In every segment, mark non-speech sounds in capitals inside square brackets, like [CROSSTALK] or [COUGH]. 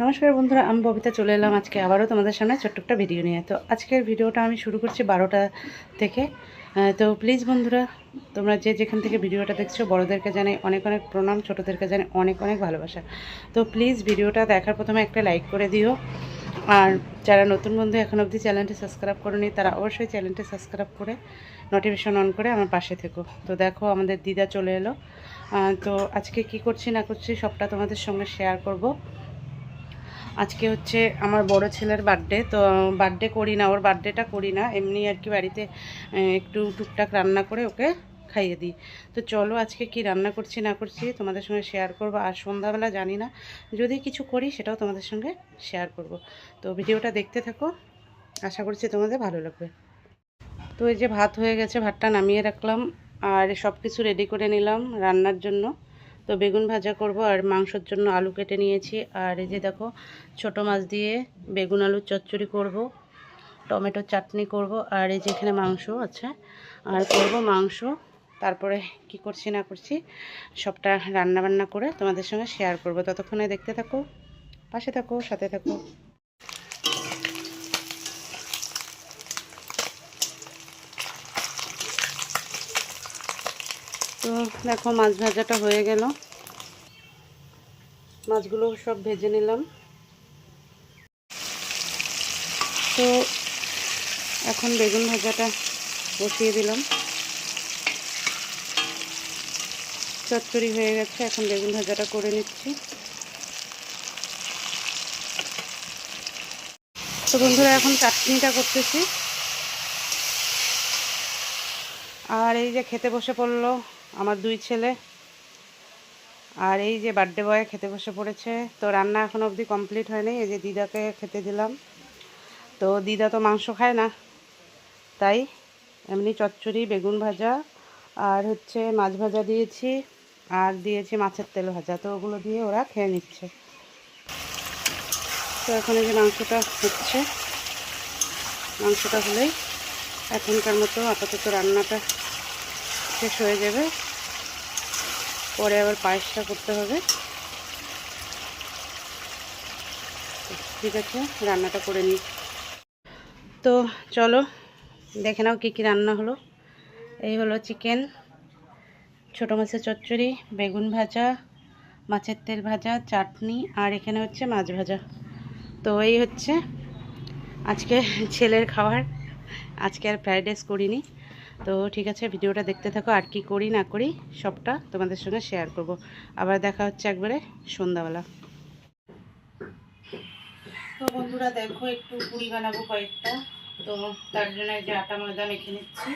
নমস্কার বন্ধুরা, আমি ববিতা চলে এলাম আজকে আবারও তোমাদের সামনে ছোট্ট একটা ভিডিও নিয়ে। তো আজকের ভিডিওটা আমি শুরু করছি বারোটা থেকে। তো প্লিজ বন্ধুরা, তোমরা যে যেখান থেকে ভিডিওটা দেখছ, বড়োদেরকে জানাই অনেক অনেক প্রণাম, ছোটোদেরকে জানাই অনেক অনেক ভালোবাসা। তো প্লিজ ভিডিওটা দেখার প্রথমে একটা লাইক করে দিও। আর যারা নতুন বন্ধু এখন অবধি চ্যানেলটি সাবস্ক্রাইব করেনি, তারা অবশ্যই চ্যানেলটি সাবস্ক্রাইব করে নোটিফিকেশন অন করে আমার পাশে থেকো। তো দেখো, আমাদের দিদা চলে এলো। তো আজকে কি করছি না করছি সবটা তোমাদের সঙ্গে শেয়ার করব। আজকে হচ্ছে আমার বড় ছেলের বার্থডে, তো বার্থডে করি না, ওর বার্থডেটা করি না, এমনি আর কি বাড়িতে একটু টুকটাক রান্না করে ওকে খাইয়ে দিই। তো চলো আজকে কি রান্না করছি, না করছি তোমাদের সঙ্গে শেয়ার করব, আর সন্ধ্যাবেলা জানি না, যদি কিছু করি সেটাও তোমাদের সঙ্গে শেয়ার করব। তো ভিডিওটা দেখতে থাকো, আশা করছি তোমাদের ভালো লাগবে। তো এই যে ভাত হয়ে গেছে, ভাতটা নামিয়ে রাখলাম, আর সব কিছু রেডি করে নিলাম রান্নার জন্য। তো বেগুন ভাজা করব আর মাংসর জন্য আলু কেটে নিয়েছি। আর এই যে দেখো, ছোট মাছ দিয়ে বেগুন আলুর চচ্চড়ি করব, টমেটো চাটনি করব, আর এই যে এখানে মাংস আছে। আর করব মাংস, তারপরে কি করছি না করছি, সবটা রান্না বান্না করে তোমাদের সঙ্গে শেয়ার করব। ততক্ষণে দেখতে থাকো, পাশে থাকো, সাথে থাকো তো দেখো মাছ ভাজাটা হয়ে গেল। মাছগুলো সব ভেজে নিলাম। তো এখন বেগুন ভাজাটা বসিয়ে দিলাম। চচ্চড়ি হয়ে গেছে, এখন বেগুন ভাজাটা করে নিচ্ছি। তো বন্ধুরা, এখন চাটনিটা করতেছি। আর এই যে খেতে বসে পড়ল আমার দুই ছেলে। আর এই যে বার্থডে বয় খেতে বসে পড়েছে, তো রান্না এখন অবধি কমপ্লিট হয়নি, এই যে দিদাকে খেতে দিলাম। তো দিদা তো মাংস খায় না, তাই এমনি চচ্চড়ি, বেগুন ভাজা, আর হচ্ছে মাছ ভাজা দিয়েছি, আর দিয়েছি মাছের তেল ভাজা, তো ওগুলো দিয়ে ওরা খেয়ে নিচ্ছে। তো এখন এই যে মাংসটা হচ্ছে, মাংসটা হলেই এখনকার মতো আপাতত রান্নাটা শেষ হয়ে যাবে। পরে আবার পায়েসটা করতে হবে। ঠিক আছে, রান্নাটা করে নিই। তো চলো, দেখে নাও কী কী রান্না হলো। এই হলো চিকেন, ছোটো মাছের চচ্চড়ি, বেগুন ভাজা, মাছের তেল ভাজা, চাটনি, আর এখানে হচ্ছে মাছ ভাজা। তো এই হচ্ছে আজকে ছেলের খাবার। আজকে আর ফ্রাইড রাইস করিনি। তো ঠিক আছে, ভিডিওটা দেখতে থাকো, আর কি করি না করি, সবটা তোমাদের সঙ্গে শেয়ার করব। আবার দেখা হচ্ছে একবারে সন্ধ্যাবেলা। তো বন্ধুরা দেখো, একটু পুরি বানাবো কয়েকটা। তো তার জন্য যে আটা ময়দা মেখে নিচ্ছি।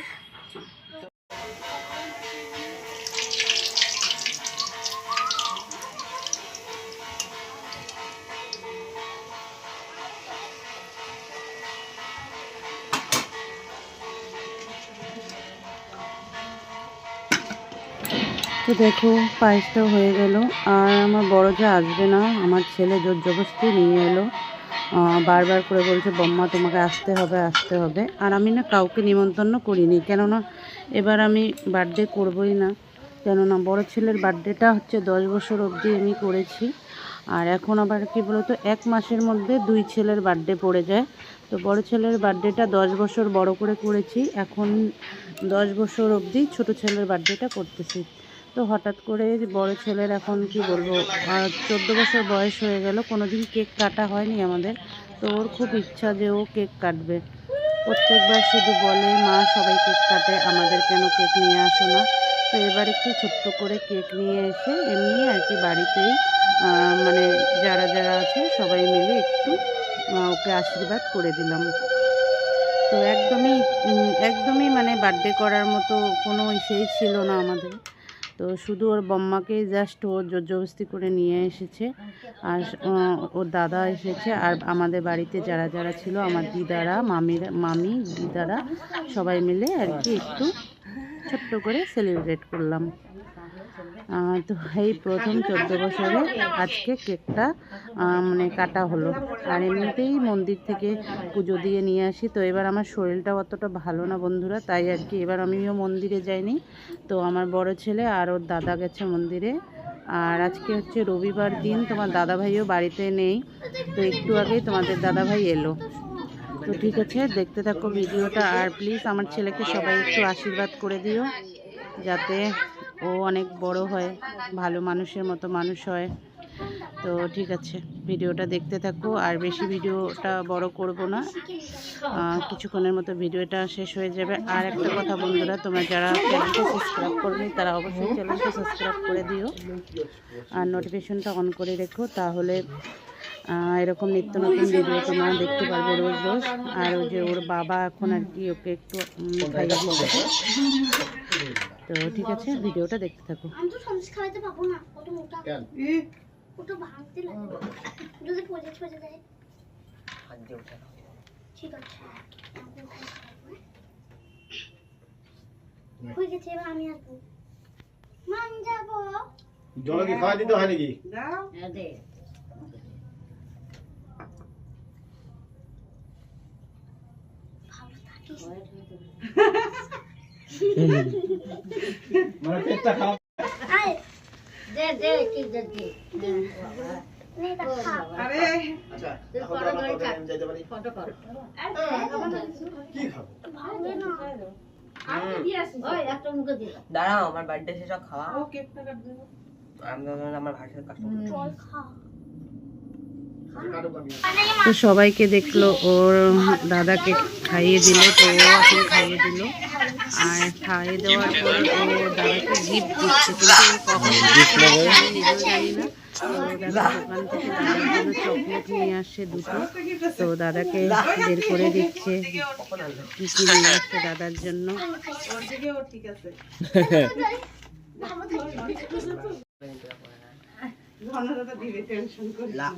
তো দেখো পায়েসটাও হয়ে গেল। আর আমার বড় যা আসবে না, আমার ছেলে জোর জবরদস্তি নিয়ে এলো। বারবার করে বলছে, বম্মা, তোমাকে আসতে হবে আসতে হবে। আর আমি না কাউকে নিমন্ত্রণ করিনি, কেননা এবার আমি বার্থডে করবই না। কেননা বড় ছেলের বার্থডেটা হচ্ছে দশ বছর অবধি আমি করেছি। আর এখন আবার কি বলতো, এক মাসের মধ্যে দুই ছেলের বার্থডে পড়ে যায়। তো বড় ছেলের বার্থডেটা দশ বছর বড় করে করেছি। এখন দশ বছর অবধি ছোট ছেলের বার্থডেটা করতেছি। তো হঠাৎ করে বড় ছেলের এখন কি বলব চোদ্দ বছর বয়স হয়ে গেল কোনো দিন কেক কাটা হয়নি আমাদের। তো ওর খুব ইচ্ছা যে ও কেক কাটবে। প্রত্যেকবার শুধু বলে, মা, সবাই কেক কাটে, আমাদের কেন কেক নিয়ে আসো না? তো এবার একটু ছোট্ট করে কেক নিয়ে এসে এমনি আর কি বাড়িতেই মানে যারা যারা আছে সবাই মিলে একটু ওকে আশীর্বাদ করে দিলাম। তো একদমই একদমই মানে বার্থডে করার মতো কোনো ইসেই ছিল না আমাদের। তো শুধু ওর বম্মাকে জাস্ট ও জোরজবস্তি করে নিয়ে এসেছে। আর ওর দাদা এসেছে। আর আমাদের বাড়িতে যারা যারা ছিল, আমার দিদারা, মামিরা, মামি, দিদারা, সবাই মিলে আর কি একটু ছোট্ট করে সেলিব্রেট করলাম। তো এই প্রথম চোদ্দ বছরে আজকে কেকটা মানে কাটা হলো। আর এমনিতেই মন্দির থেকে পুজো দিয়ে নিয়ে আসি। তো এবার আমার শরীরটা অতটা ভালো না বন্ধুরা, তাই আর কি। এবার আমিও মন্দিরে যাইনি। তো আমার বড় ছেলে আর ওর দাদা গেছে মন্দিরে। আর আজকে হচ্ছে রবিবার দিন, তোমার দাদাভাইও বাড়িতে নেই। তো একটু আগেই তোমাদের দাদাভাই এলো। তো ঠিক আছে, দেখতে থাকো ভিডিওটা। আর প্লিজ আমার ছেলেকে সবাই একটু আশীর্বাদ করে দিও, যাতে ও অনেক বড় হয়, ভালো মানুষের মতো মানুষ হয়। তো ঠিক আছে, ভিডিওটা দেখতে থাকো, আর বেশি ভিডিওটা বড় করব না। কিছুক্ষণের মতো ভিডিওটা শেষ হয়ে যাবে। আর একটা কথা বন্ধুরা, তোমরা যারা চ্যানেলটা সাবস্ক্রাইব করবে তারা অবশ্যই চ্যানেলটা সাবস্ক্রাইব করে দিও। আর নোটিফিকেশনটা অন করে রেখো, তাহলে এরকম নিত্য নতুন ভিডিও তোমরা দেখতে পারবে রোজ রোজ। আর ওই যে ওর বাবা এখন আর কি ওকে একটু খাইয়ে দিচ্ছে। তো ঠিক আছে ভিডিওটা দেখতে থাকো। আমি তো সন্দেশ খাওয়াতে পাবো না কত মোটা। ওটা ভাঙতে লাগবে যদি পচে পচে দেয় ঠিক আছে হয়ে গেছে এবার আমি আসব মান যাব। জল কি খাওয়া দিতে হয় নাকি? দাও। দে। ভালো থাকিস। [LAUGHS] মানে পেটটা দে দে কি দে দে আচ্ছা ফটো কর কি খাব দাঁড়াও আমার বার্থডে হোক খাওয়া আমি আমার ভাষার কাস্টমার তো সবাইকে দেখল ওর দাদাকে খাইয়ে দিল তো ও এখন খাইয়ে দিল। আর খাইয়ে দেওয়ার পর ও দাদাকে গিফট দিচ্ছে কিন্তু ও কখন দিচ্ছে আমি নিজেও জানি না। দোকান থেকে দাদার চকলেট নিয়ে আসছে দুটো। তো দাদাকে বের করে দিচ্ছে। কি কি নিয়ে আসছে দাদার জন্য। [LAUGHS]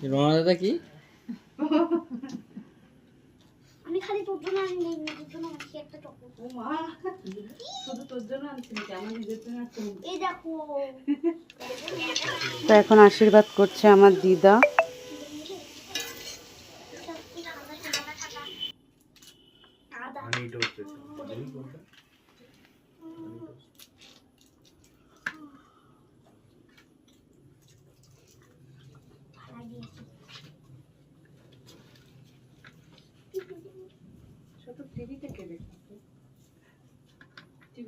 রণদাদা কি? আমি খালি তোর জন্য আনি নেই নিজের জন্য আনছি একটা চকলেট এই দেখো। তো এখন আশীর্বাদ করছে আমার দিদা আদা আমি এটা হচ্ছে লাগিয়েছি কিসের গো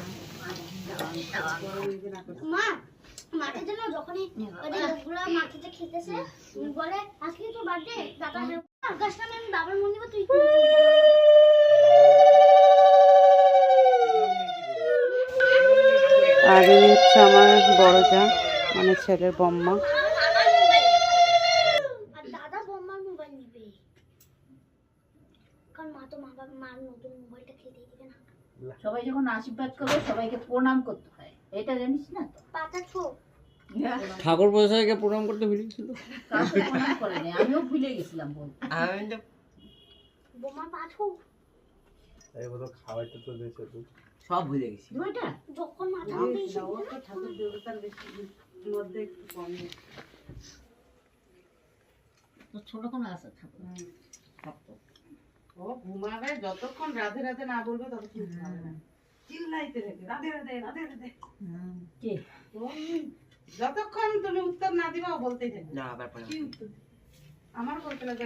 মা আর হচ্ছে আমার বড় যা মানে ছেলের বম্মা আর দাদা বম্মার মোবাইল নিবে কারণ মা তো মা বাবা মার নতুন মোবাইলটা খেতে দিবে না সবাই যখন আশীর্বাদ করবে সবাইকে প্রণাম করতে হয়। এটা জানিস না তো? পাতা ছো। ঠাকুর প্রসাদকে প্রণাম করতে ভুলে গেছিল আমিও ভুলে গেছিলাম বলতে। আমি তো বোমা পাঠো এই বলো খাওয়াইতে তো দিয়েছে তো। সব ভুলে গেছি। ওইটা যখন মাথা ঠাকুর দেবতার বেশি মধ্যে একটু কম। তো ছোট কোনো আছে ঠাকুর। ও ঘুমাবে যতক্ষণ রাধে রাধে না বলবে ততক্ষণ ঘুমাবে। যতক্ষণ তুমি উত্তর না দিবা না আবার? আমার বলতে লাগে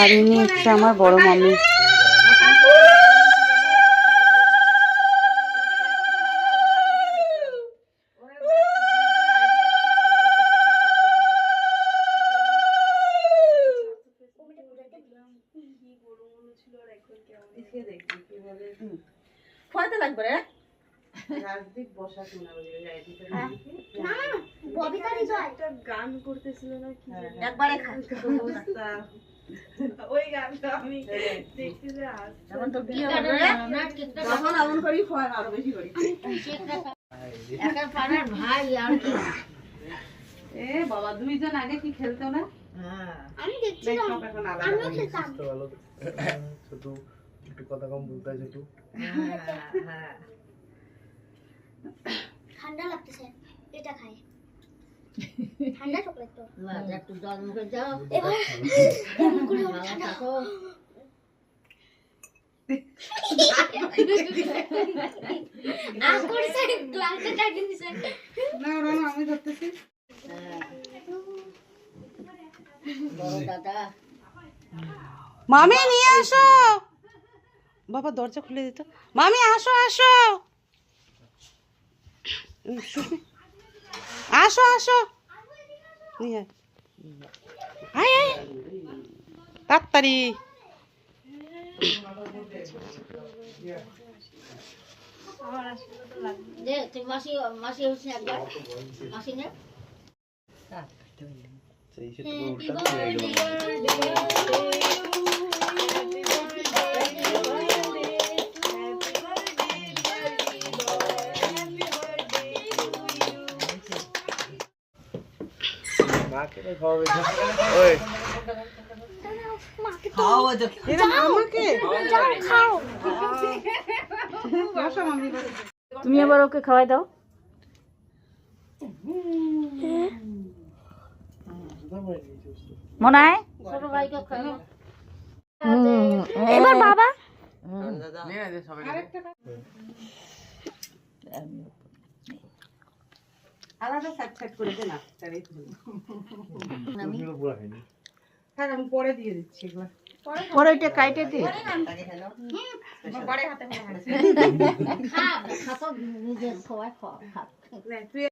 আর ইনি হচ্ছে আমার বড় মামি। না তো কি হবে যখন এমন করি খোয়ার আরও বেশি করি। একা পাড়ার ভাই আর কি। এ বাবা দুইজন আগে কি খেলতো না? হ্যাঁ। আমি দেখছিলাম। আমিও খেলতাম। তো ছোট একটু কথা কম বলতে হয় হ্যাঁ। ঠান্ডা লাগতেছে। এটা খাই। ঠান্ডা চকলেট তো। বাস, একটু জল মুখে যাও ঠান্ডা। আমি ধরতেছি। মামি নিয়ে আসো। বাবা দরজা খুলে দিত। মামি আসো আসো। [LAUGHS] আসো আসো। আয়। আয়। তাড়াতাড়ি। যে তুই মাসি মাসি হচ্ছে একবার মাসি নে। সেই সে তো ওটা হয়ে গেল। তুমি আবার ওকে খাওয়াই দাও। মনে হয় এবার বাবা? আলাদা সাইড সাইড করে দে না পুরো আমি পরে দিয়ে দিচ্ছি এগুলো। পরে ওইটা কাইটে দে। পরে হাতে খা খা নিজে নিজের সবাই খাও খা। নে, তুই